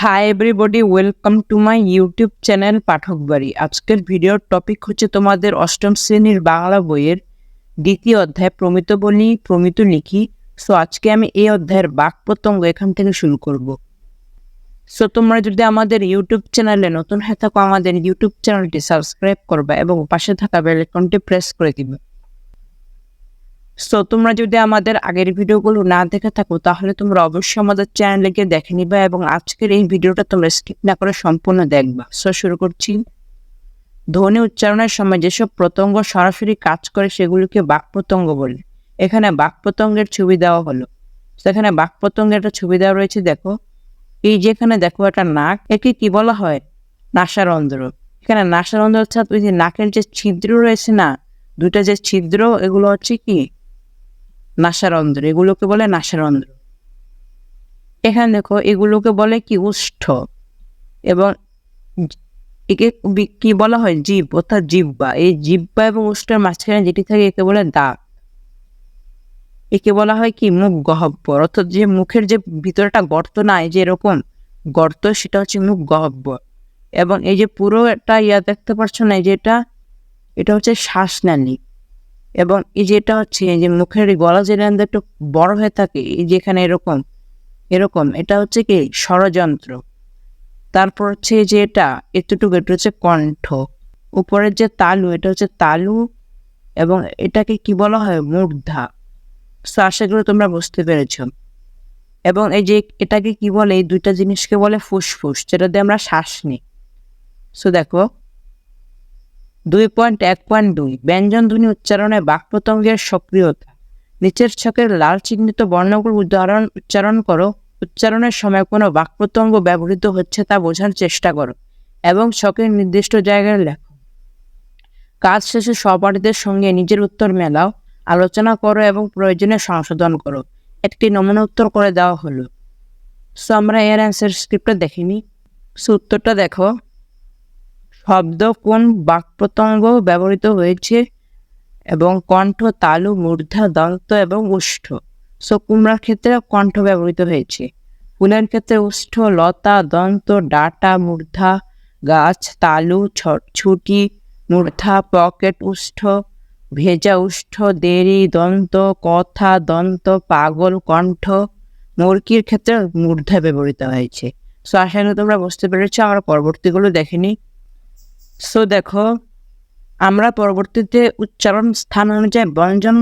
Hi everybody welcome to my YouTube channel Pathak বাড়ি আজকের ভিডিওর টপিক হচ্ছে তোমাদের অষ্টম শ্রেণির বাংলা বইয়ের দ্বিতীয় অধ্যায়, প্রমিত বলি, প্রমিত লিখি। সো আজকে আমি এই অধ্যায়ের বাক প্রত্যঙ্গ এখান থেকে শুরু করব। সো তোমরা যদি আমাদের ইউটিউব চ্যানেলে নতুন হয়ে থাকো, আমাদের ইউটিউব চ্যানেলটি সাবস্ক্রাইব করবে এবং পাশে থাকা বেল আইকনটি প্রেস করে দিবে। সো তোমরা যদি আমাদের আগের ভিডিওগুলো না দেখে থাকো, তাহলে তোমরা অবশ্যই আমাদের চ্যানেলে গিয়ে দেখে নিবা এবং আজকের এই ভিডিওটা তোমরা স্কিপ না করে সম্পূর্ণ দেখবা। সো শুরু করছি। ধ্বনি উচ্চারণের সময় যেসব প্রত্যঙ্গ সরাসরি কাজ করে সেগুলিকে বাক প্রত্যঙ্গ বলে। এখানে বাক প্রত্যঙ্গের ছবি দেওয়া হলো। সেখানে বাক প্রত্যঙ্গের একটা ছবি দেওয়া রয়েছে, দেখো। এই যেখানে দেখো একটা নাক, একে কি বলা হয়? নাসার নাসারন্ধ্র এখানে নাসার নাসারন্ধ্র অর্থাৎ ওই যে নাকের যে ছিদ্র রয়েছে না, দুইটা যে ছিদ্র, এগুলো হচ্ছে কি? নাসারন্ধ্র, এগুলোকে বলে নাসারন্ধ্র। এখানে দেখো, এগুলোকে বলে কি? উষ্ঠ। এবং একে কি বলা হয়? জীব, অর্থাৎ জিব্বা এই জিব্বা এবং উষ্ঠের মাঝখানে যেটি থাকে, একে বলে দাঁত একে বলা হয় কি? মুখ গহব্বর। অর্থাৎ যে মুখের যে ভিতরটা গর্ত না এই যে এরকম গর্ত, সেটা হচ্ছে মুখ গহব্বর। এবং এই যে পুরো একটা ইয়া দেখতে পাচ্ছ না, এই যে এটা এটা হচ্ছে শ্বাসনালী। এবং এই যেটা হচ্ছে যে মুখের গলা যেটা একটু বড় হয়ে থাকে, এই যেখানে এরকম এরকম, এটা হচ্ছে কি ষড়যন্ত্র। তারপর হচ্ছে যে এটা, এতটুকু, এটা হচ্ছে কণ্ঠ। উপরের যে তালু, এটা হচ্ছে তালু এবং এটাকে কি বলা হয়? মূর্ধা। সো আশা করি তোমরা বুঝতে পেরেছ। এবং এই যে এটাকে কি বলে? এই দুইটা জিনিসকে বলে ফুসফুস, যেটা দিয়ে আমরা শ্বাস নিই। সো দেখো দুই পয়েন্ট এক পয়েন্ট দুই, ব্যঞ্জন ধ্বনি উচ্চারণে বাক প্রত্যঙ্গের সক্রিয়তা। নিচের ছকের লাল চিহ্নিত বর্ণগুলো উদাহরণ উচ্চারণ করো। উচ্চারণের সময় কোনো বাক প্রত্যঙ্গ ব্যবহৃত হচ্ছে তা বোঝার চেষ্টা করো এবং ছকের নির্দিষ্ট জায়গায় লেখো। কাজ শেষে সহপাঠীদের সঙ্গে নিজের উত্তর মেলাও, আলোচনা করো এবং প্রয়োজনে সংশোধন করো। একটি নমুনা উত্তর করে দেওয়া হলো। সো আমরা এর অ্যান্সার স্ক্রিপ্টটা দেখিনি। সো উত্তরটা দেখো। শব্দ কোন বাক প্রত্যঙ্গ ব্যবহৃত হয়েছে এবং কণ্ঠ, তালু, মূর্ধা, দন্ত এবং উষ্ঠ। সো কুমড়ার ক্ষেত্রে কণ্ঠ ব্যবহৃত হয়েছে। ফুলের ক্ষেত্রে উষ্ঠ, লতা, দন্ত, ডাটা, মূর্ধা, গাছ, তালু ছুটি, মূর্ধা, পকেট উষ্ঠ, ভেজা উষ্ঠ, দেরি, দন্ত, কথা, দন্ত, পাগল, কণ্ঠ, মুরগির ক্ষেত্রে মূর্ধা ব্যবহৃত হয়েছে। সো আশা করি তোমরা বুঝতে পেরেছ, আমরা পরবর্তীগুলো দেখেনি সো দেখো, আমরা পরবর্তীতে উচ্চারণ স্থান অনুযায়ী ব্যঞ্জন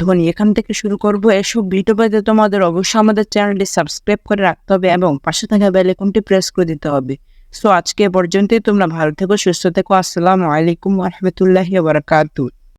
ধ্বনি এখান থেকে শুরু করব। এসব ভিডিও পেতে তোমাদের অবশ্যই আমাদের চ্যানেলটি সাবস্ক্রাইব করে রাখতে হবে এবং পাশে থাকা বেলেকনটি প্রেস করে দিতে হবে। সো আজকে পর্যন্তই, তোমরা ভালো থেকো, সুস্থ থেকো। আসসালামু আলাইকুম রহমতুল্লাহি বারাকাতুহ।